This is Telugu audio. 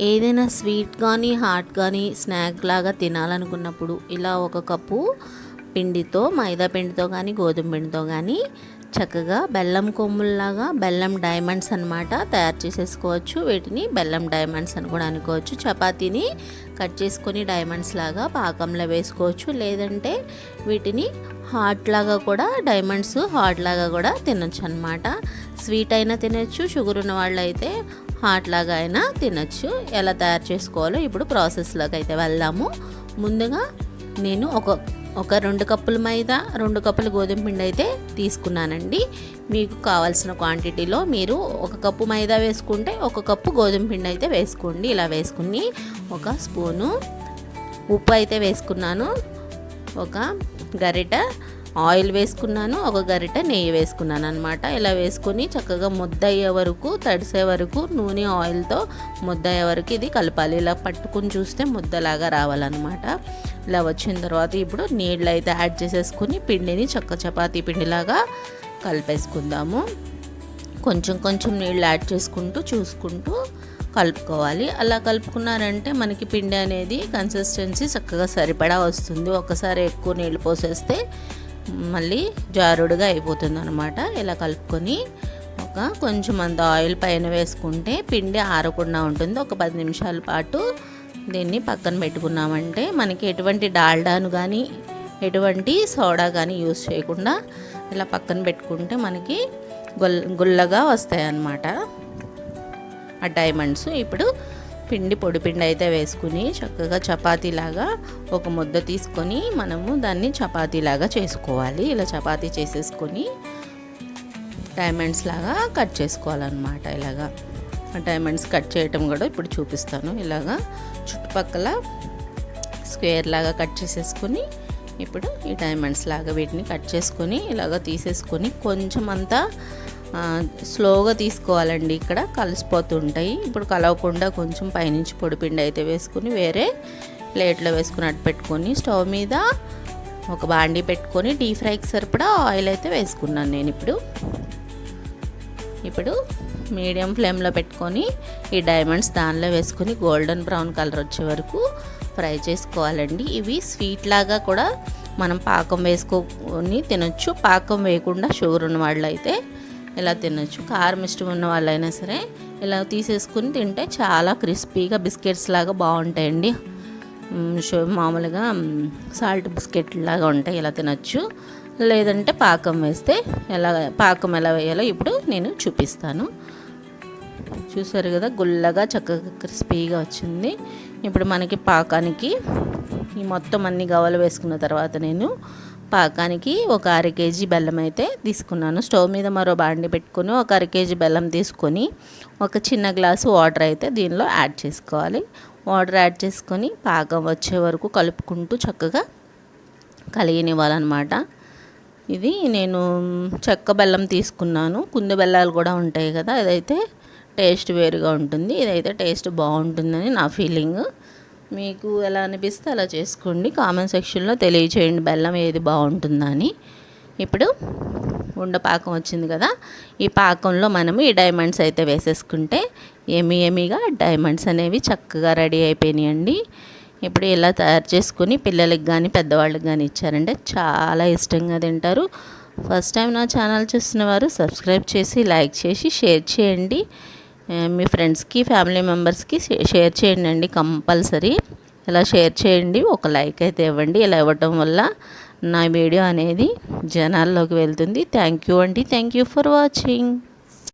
ఏదైనా స్వీట్ కానీ హాట్ కానీ స్నాక్ లాగా తినాలనుకున్నప్పుడు ఇలా ఒక కప్పు పిండితో మైదా పిండితో కానీ గోధుమ పిండితో కానీ చక్కగా బెల్లం కొమ్ముల్లాగా బెల్లం డైమండ్స్ అన్నమాట తయారు చేసేసుకోవచ్చు. వీటిని బెల్లం డైమండ్స్ అని కూడా అనుకోవచ్చు. చపాతీని కట్ చేసుకొని డైమండ్స్ లాగా పాకంలో వేసుకోవచ్చు. లేదంటే వీటిని హాట్ లాగా కూడా డైమండ్స్ హాట్ లాగా కూడా తినొచ్చు అనమాట స్వీట్ అయినా తినొచ్చు షుగర్ ఉన్న వాళ్ళు అయితే హాట్ లాగా అయినా తినొచ్చు. ఎలా తయారు చేసుకోవాలో ఇప్పుడు ప్రాసెస్లోకి అయితే వెళ్దాము. ముందుగా నేను ఒక ఒక రెండు కప్పుల మైదా రెండు కప్పుల గోధుమ పిండి అయితే తీసుకున్నానండి. మీకు కావాల్సిన క్వాంటిటీలో మీరు ఒక కప్పు మైదా వేసుకుంటే ఒక కప్పు గోధుమ పిండి అయితే వేసుకోండి. ఇలా వేసుకుని ఒక స్పూను ఉప్పు అయితే వేసుకున్నాను. ఒక గరిట ఆయిల్ వేసుకున్నాను ఒక గరిట నెయ్యి వేసుకున్నాను అనమాట ఇలా వేసుకొని చక్కగా ముద్ద అయ్యే వరకు తడిసే వరకు నూనె ఆయిల్తో ముద్దయ్యే వరకు ఇది కలపాలి. ఇలా పట్టుకుని చూస్తే ముద్దలాగా రావాలన్నమాట. ఇలా వచ్చిన తర్వాత ఇప్పుడు నీళ్ళు అయితే యాడ్ చేసేసుకుని పిండిని చక్క చపాతీ పిండిలాగా కలిపేసుకుందాము. కొంచెం కొంచెం నీళ్ళు యాడ్ చేసుకుంటూ చూసుకుంటూ కలుపుకోవాలి. అలా కలుపుకున్నారంటే మనకి పిండి అనేది కన్సిస్టెన్సీ చక్కగా సరిపడా వస్తుంది. ఒకసారి ఎక్కువ నీళ్ళు పోసేస్తే మళ్ళీ జారుడుగా అయిపోతుంది అనమాట ఇలా కలుపుకొని ఒక కొంచెం అంత ఆయిల్ పైన వేసుకుంటే పిండి ఆరకుండా ఉంటుంది. ఒక పది నిమిషాల పాటు దీన్ని పక్కన పెట్టుకున్నామంటే మనకి ఎటువంటి డాల్డాను కానీ ఎటువంటి సోడా కానీ యూస్ చేయకుండా ఇలా పక్కన పెట్టుకుంటే మనకి గుల్ గుల్లగా వస్తాయి అన్నమాట ఆ డైమండ్స్ ఇప్పుడు పిండి పొడి పిండి అయితే వేసుకుని చక్కగా చపాతీలాగా ఒక ముద్ద తీసుకొని మనము దాన్ని చపాతీలాగా చేసుకోవాలి. ఇలా చపాతీ చేసేసుకొని డైమండ్స్ లాగా కట్ చేసుకోవాలన్నమాట ఇలాగా. డైమండ్స్ కట్ చేయటం కూడా ఇప్పుడు చూపిస్తాను. ఇలాగా చుట్టుపక్కల స్క్వేర్ లాగా కట్ చేసేసుకొని ఇప్పుడు ఈ డైమండ్స్ లాగా వీటిని కట్ చేసుకొని ఇలాగ తీసేసుకొని కొంచెం అంతా స్లోగా తీసుకోవాలండి ఇక్కడ. కలిసిపోతుంటాయి. ఇప్పుడు కలవకుండా కొంచెం పైనుంచి పొడిపిండి అయితే వేసుకుని వేరే ప్లేట్లో వేసుకున్నట్టు పెట్టుకొని స్టవ్ మీద ఒక బాండీ పెట్టుకొని డీప్ ఫ్రైకి సరిపడా ఆయిల్ అయితే వేసుకున్నాను నేను ఇప్పుడు. ఇప్పుడు మీడియం ఫ్లేమ్లో పెట్టుకొని ఈ డైమండ్స్ దానిలో వేసుకొని గోల్డెన్ బ్రౌన్ కలర్ వచ్చే వరకు ఫ్రై చేసుకోవాలండి. ఇవి స్వీట్ లాగా కూడా మనం పాకం వేసుకొని తినొచ్చు. పాకం వేయకుండా షుగర్ ఉన్న వాళ్ళు అయితే ఇలా తినొచ్చు కారం ఇష్టం ఉన్న వాళ్ళైనా సరే ఇలా తీసేసుకుని తింటే చాలా క్రిస్పీగా బిస్కెట్స్ లాగా బాగుంటాయండి. మామూలుగా సాల్ట్ బిస్కెట్ లాగా ఉంటాయి ఇలా తినొచ్చు. లేదంటే పాకం వేస్తే ఎలా పాకం ఎలా వేయాలో ఇప్పుడు నేను చూపిస్తాను. చూసారు కదా గుల్లగా చక్కగా క్రిస్పీగా వచ్చింది. ఇప్పుడు మనకి పాకానికి ఈ మొత్తం అన్ని గవలు వేసుకున్న తర్వాత నేను పాకానికి ఒక అర కేజీ బెల్లం అయితే తీసుకున్నాను. స్టవ్ మీద మరో బాండి పెట్టుకొని ఒక అర కేజీ బెల్లం తీసుకొని ఒక చిన్న గ్లాసు వాటర్ అయితే దీనిలో యాడ్ చేసుకోవాలి. వాటర్ యాడ్ చేసుకొని పాకం వచ్చే వరకు కలుపుకుంటూ చక్కగా కలిగినివ్వాలన్నమాట ఇది నేను చెక్క బెల్లం తీసుకున్నాను. కుంది బెల్లాలు కూడా ఉంటాయి కదా ఇదైతే టేస్ట్ వేరుగా ఉంటుంది. ఇదైతే టేస్ట్ బాగుంటుందని నా ఫీలింగ్. మీకు ఎలా అనిపిస్తే అలా చేసుకోండి. కామెంట్ సెక్షన్లో తెలియచేయండి బెల్లం ఏది బాగుంటుందని. ఇప్పుడు ఉండ పాకం వచ్చింది కదా ఈ పాకంలో మనము ఈ డైమండ్స్ అయితే వేసేసుకుంటే ఏమి ఏమిగా డైమండ్స్ అనేవి చక్కగా రెడీ అయిపోయినాయండి. ఇప్పుడు ఇలా తయారు చేసుకుని పిల్లలకి కానీ పెద్దవాళ్ళకి కానీ ఇచ్చారంటే చాలా ఇష్టంగా తింటారు. ఫస్ట్ టైం నా ఛానల్ చూస్తున్న వారు సబ్స్క్రైబ్ చేసి లైక్ చేసి షేర్ చేయండి. మీ ఫ్రెండ్స్కి ఫ్యామిలీ మెంబర్స్కి షేర్ చేయండి అండి కంపల్సరీ. ఇలా షేర్ చేయండి ఒక లైక్ అయితే ఇవ్వండి. ఇలా ఇవ్వటం వల్ల నా వీడియో అనేది జనాల్లోకి వెళ్తుంది. థ్యాంక్ యూ అండి. Thank you for watching.